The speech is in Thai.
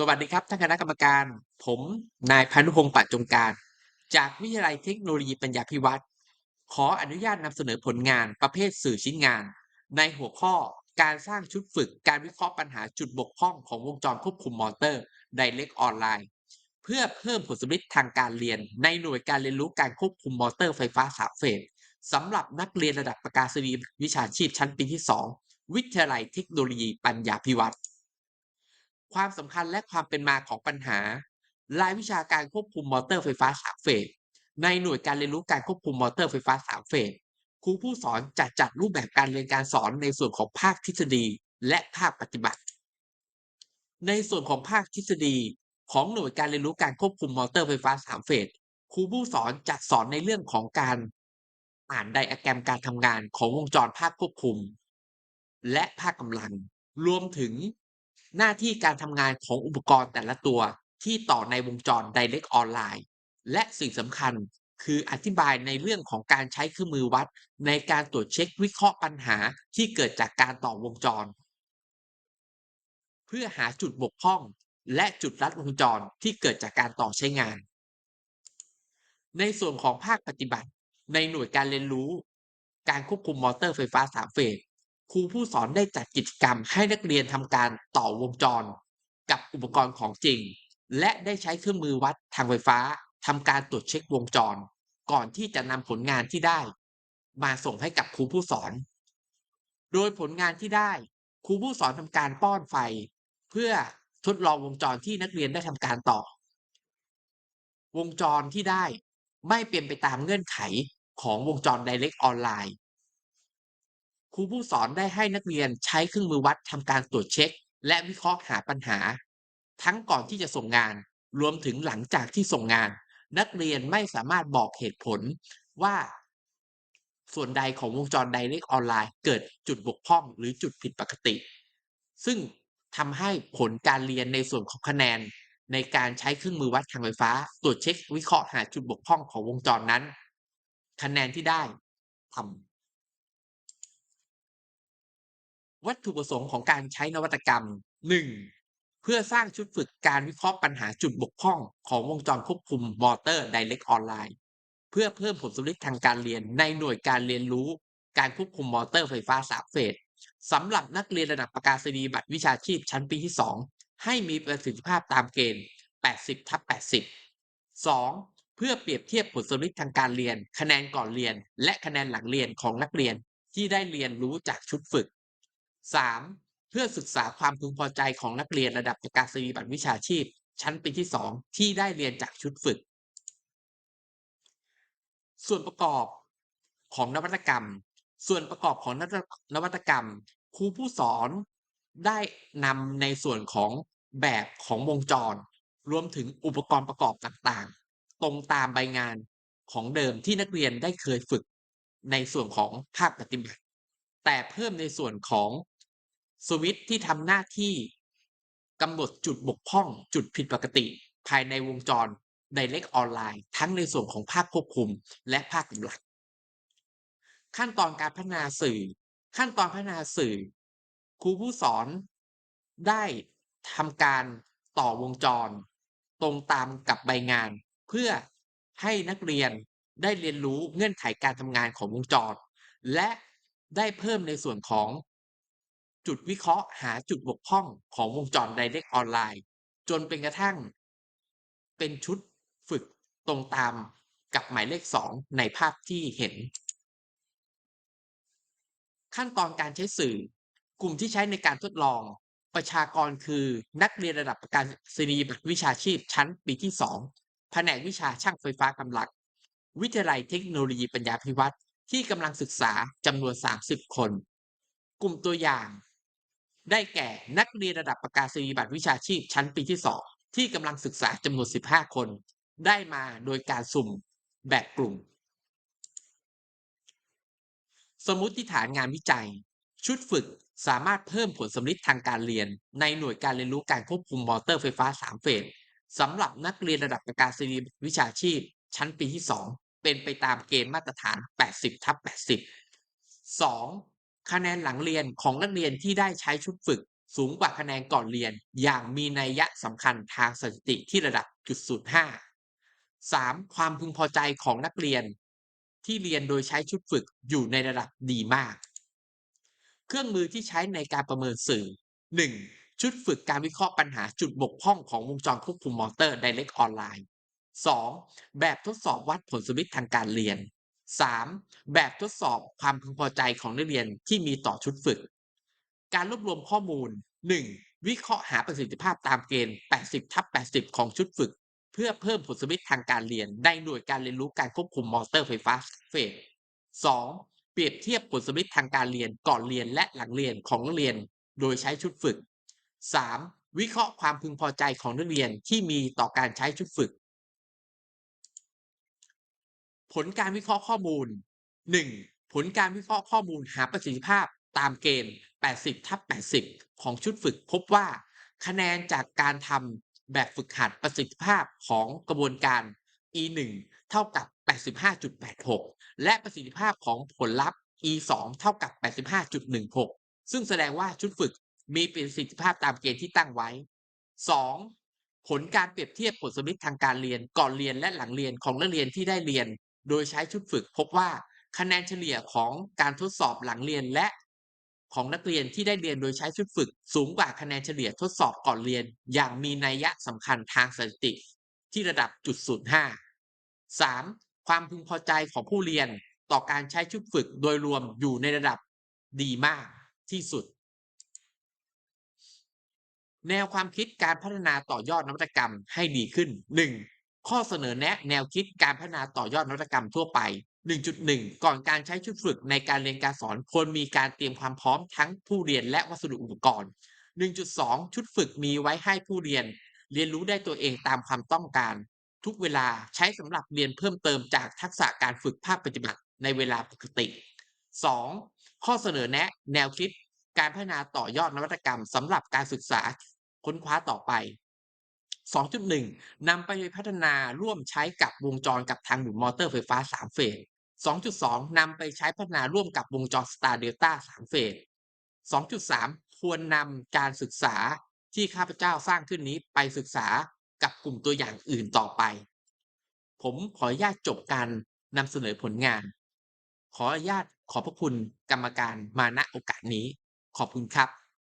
สวัสดีครับท่านคณะกรรมการ ผมนายพานุพงศ์ปัจจงการ จากวิทยาลัยเทคโนโลยีปัญญาพิวัตรขออนุญาตนำเสนอผลงานประเภทสื่อชิ้นงาน ในหัวข้อการสร้างชุดฝึกการวิเคราะห์ปัญหาจุดบกพร่องของวงจรควบคุมมอเตอร์ Direct Online เพื่อเพิ่มผลสำลิดทางการเรียน ในหน่วยการเรียนรู้การควบคุมมอเตอร์ไฟฟ้าสามเฟสสำหรับนักเรียนระดับประกาศนียวิชาชีพชั้นปีที่ 2 วิทยาลัยเทคโนโลยีปัญญาพิวัตร ความสำคัญและความเป็นมาของปัญหา รายวิชาการควบคุมมอเตอร์ไฟฟ้าสามเฟส ในหน่วยการเรียนรู้การควบคุมมอเตอร์ไฟฟ้าสามเฟส ครูผู้สอนจะจัดรูปแบบการเรียนการสอนในส่วนของภาคทฤษฎีและภาคปฏิบัติ ในส่วนของภาคทฤษฎี ของหน่วยการเรียนรู้การควบคุมมอเตอร์ไฟฟ้าสามเฟส ครูผู้สอนจะสอนในเรื่องของการอ่านไดอะแกรมการทำงานของวงจรภาคควบคุม และภาคกำลัง รวมถึง หน้าที่การทำงานของอุปกรณ์แต่ละตัวที่ต่อในวงจร Direct Online และสิ่งสำคัญคืออธิบายในเรื่องของการใช้เครื่องมือวัด ในการตรวจเช็ควิเคราะห์ปัญหาที่เกิดจากการต่อวงจร เพื่อหาจุดบกพร่อง และจุดลัดวงจรที่เกิดจากการต่อใช้งาน ในส่วนของภาคปฏิบัติ ในหน่วยการเรียนรู้ การควบคุมมอเตอร์ไฟฟ้าสามเฟส ครูผู้สอนได้จัดกิจกรรมให้นักเรียนทำการต่อวงจร กับอุปกรณ์ของจริง และได้ใช้เครื่องมือวัดทางไฟฟ้าทำการตรวจเช็ควงจร ก่อนที่จะนำผลงานที่ได้ มาส่งให้กับครูผู้สอน โดยผลงานที่ได้ครูผู้สอนทำการป้อนไฟ เพื่อทดลองวงจรที่นักเรียนได้ทำการต่อ วงจรที่ได้ไม่เป็นไปตามเงื่อนไขของวงจร Direct Online ครูผู้สอนได้ให้นักเรียนใช้เครื่องมือวัดทำการตรวจเช็ค และวิเคราะห์หาปัญหา ทั้งก่อนที่จะส่งงาน รวมถึงหลังจากที่ส่งงาน นักเรียนไม่สามารถบอกเหตุผลว่า ส่วนใดของวงจร Direct Online เกิดจุดบกพร่องหรือจุดผิดปกติ ซึ่งทำให้ผลการเรียนในส่วนของคะแนน ในการใช้เครื่องมือวัดทางไฟฟ้า ตรวจเช็ค วิเคราะห์หาจุดบกพร่องของวงจรนั้น คะแนนที่ได้ต่ำ วัตถุประสงค์ของการใช้นวัตกรรม 1. เพื่อสร้างชุดฝึกการวิเคราะห์ปัญหาจุดบกพร่อง ของวงจรควบคุมมอเตอร์ Direct Online เพื่อเพิ่มผลสำลิดทางการเรียนในหน่วยการเรียนรู้ การควบคุมมอเตอร์ไฟฟ้าสามเฟสสำหรับนักเรียนระดับประกาศนียบัตรวิชาชีพชั้นปีที่ 2 ให้มีประสิทธิภาพตามเกณฑ์ 80ทับ80 2. เพื่อเปรียบเทียบผลสำลิดทางการเรียน คะแนนก่อนเรียน และคะแนนหลังเรียนของนักเรียนที่ได้เรียนรู้จากชุดฝึก 3. เพื่อศึกษาความพึงพอใจของนักเรียนระดับประกาศนียบัตรวิชาชีพ ชั้นปีที่ 2 ที่ได้เรียนจากชุดฝึก ส่วนประกอบของนวัตกรรม ส่วนประกอบของนวัตนวัตกรรม ครูผู้สอนได้นำในส่วนของแบบของวงจร รวมถึงอุปกรณ์ประกอบต่างๆ ตรงตามใบงานของเดิมที่นักเรียนได้เคยฝึกในส่วนของภาคปฏิบัติ แต่เพิ่มในส่วนของ สวิตที่ทำหน้าที่กำหนดจุดบกพร่องจุดผิดปกติ ภายในวงจร Direct Online ทั้งในส่วนของภาคควบคุม และภาคกำลังขั้นตอนการพัฒนาสื่อ ขั้นตอนพัฒนาสื่อ ครูผู้สอนได้ทำการต่อวงจร ตรงตามกับใบงาน เพื่อให้นักเรียนได้เรียนรู้เงื่อนไขการทำงานของวงจร และได้เพิ่มในส่วนของ จุดวิเคราะห์หาจุดบกพร่องของวงจร Direct Online จนเป็นกระทั่ง เป็นชุดฝึกตรงตามกับหมายเลข 2 ในภาพที่เห็น ขั้นตอนการใช้สื่อ กลุ่มที่ใช้ในการทดลอง ประชากรคือนักเรียนระดับประกาศนียบัตรวิชาชีพชั้นปีที่ 2 แผนกวิชาช่างไฟฟ้ากำลังวิทยาลัยเทคโนโลยีปัญญาพิวัตรที่กำลังศึกษาจำนวน 30 คน กลุ่มตัวอย่าง ได้แก่นักเรียนระดับประกาศนียบัตรวิชาชีพชั้นปีที่ 2 ที่กำลังศึกษาจำนวน 15 คน ได้มาโดยการสุ่มแบบกลุ่ม สมมติฐานงานวิจัย ชุดฝึกสามารถเพิ่มผลสำลิดทางการเรียน ในหน่วยการเรียนรู้การควบคุมมอเตอร์ไฟฟ้า 3 เฟสสำหรับนักเรียนระดับประกาศนียบัตรวิชาชีพ ชั้นปีที่ 2 เป็นไปตามเกณฑ์มาตรฐาน 80ทับ80 2. คะแนนหลังเรียนของนักเรียนที่ได้ใช้ชุดฝึก สูงกว่าคะแนนก่อนเรียน อย่างมีนัยยะสำคัญทางสถิติที่ระดับจุดศูนย์ห้าสามความพึงพอใจของนักเรียน ที่เรียนโดยใช้ชุดฝึกอยู่ในระดับดีมาก เครื่องมือที่ใช้ในการประเมินสื่อ 1. ชุดฝึกการวิเคราะห์ปัญหาจุดบกพร่องของวงจรควบคุมมอเตอร์ Direct Online 2. แบบทดสอบวัดผลสวิตทางการเรียน 3. แบบทดสอบความพึงพอใจของนักเรียนที่มีต่อชุดฝึก การรวบรวมข้อมูล 1. วิเคราะห์หาประสิทธิภาพตามเกณฑ์ 80ทับ80 ของชุดฝึก เพื่อเพิ่มผลสวิตทางการเรียนในหน่วยการเรียนรู้การควบคุมมอเตอร์ไฟฟ้าเฟส 2. เปรียบเทียบผลสวิตทางการเรียนก่อนเรียนและหลังเรียนของนักเรียน โดยใช้ชุดฝึก 3. วิเคราะห์ความพึงพอใจของนักเรียนที่มีต่อการใช้ชุดฝึก ผลการวิเคราะห์ข้อมูล 1. ผลการวิเคราะห์ข้อมูลหาประสิทธิภาพตามเกณฑ์ 80ทับ80 ของชุดฝึกพบว่า คะแนนจากการทำแบบฝึกหัดประสิทธิภาพของกระบวนการ E1 เท่ากับ 85.86 และประสิทธิภาพของผลลัพธ์ E2 เท่ากับ 85.16 ซึ่งแสดงว่าชุดฝึกมีประสิทธิภาพตามเกณฑ์ที่ตั้งไว้ 2. ผลการเปรียบเทียบผลสมิตทางการเรียนก่อนเรียนและหลังเรียนของนักเรียนที่ได้เรียน โดยใช้ชุดฝึกพบว่าคะแนนเฉลี่ยของการทดสอบหลังเรียนและของนักเรียนที่ได้เรียนโดยใช้ชุดฝึก สูงกว่าคะแนนเฉลี่ยทดสอบก่อนเรียน อย่างมีนัยยะสำคัญทางสถิติ ที่ระดับจุดศูนย์ห้า 3. ความพึงพอใจของผู้เรียนต่อการใช้ชุดฝึกโดยรวมอยู่ในระดับดีมากที่สุด แนวความคิดการพัฒนาต่อยอดนวัตกรรมให้ดีขึ้น 1. ข้อเสนอแนะแนวคิดการพัฒนาต่อยอดนวัตกรรมทั่วไป 1.1 ก่อนการใช้ชุดฝึกในการเรียนการสอนควรมีการเตรียมความพร้อมทั้งผู้เรียนและวัสดุอุปกรณ์ 1.2 ชุดฝึกมีไว้ให้ผู้เรียน เรียนรู้ได้ตัวเองตามความต้องการ ทุกเวลาใช้สำหรับเรียนเพิ่มเติมจากทักษะการฝึกภาคปฏิบัติในเวลาปกติ 2. ข้อเสนอแนะแนวคิด การพัฒนาต่อยอดนวัตกรรมสำหรับการศึกษาค้นคว้าต่อไป 2.1 นำไปพัฒนาร่วมใช้กับวงจรกับทางหมุนมอเตอร์ไฟฟ้า 3 เฟส 2.2 นำไปใช้พัฒนาร่วมกับวงจร Star Delta 3เฟส 2.3 ควรนำการศึกษาที่ข้าพเจ้าสร้างขึ้นนี้ไปศึกษากับกลุ่มตัวอย่างอื่นต่อไป ผมขออนุญาตจบการนำเสนอผลงาน ขออนุญาตขอบพระคุณกรรมการมาณโอกาสนี้ ขอบคุณครับ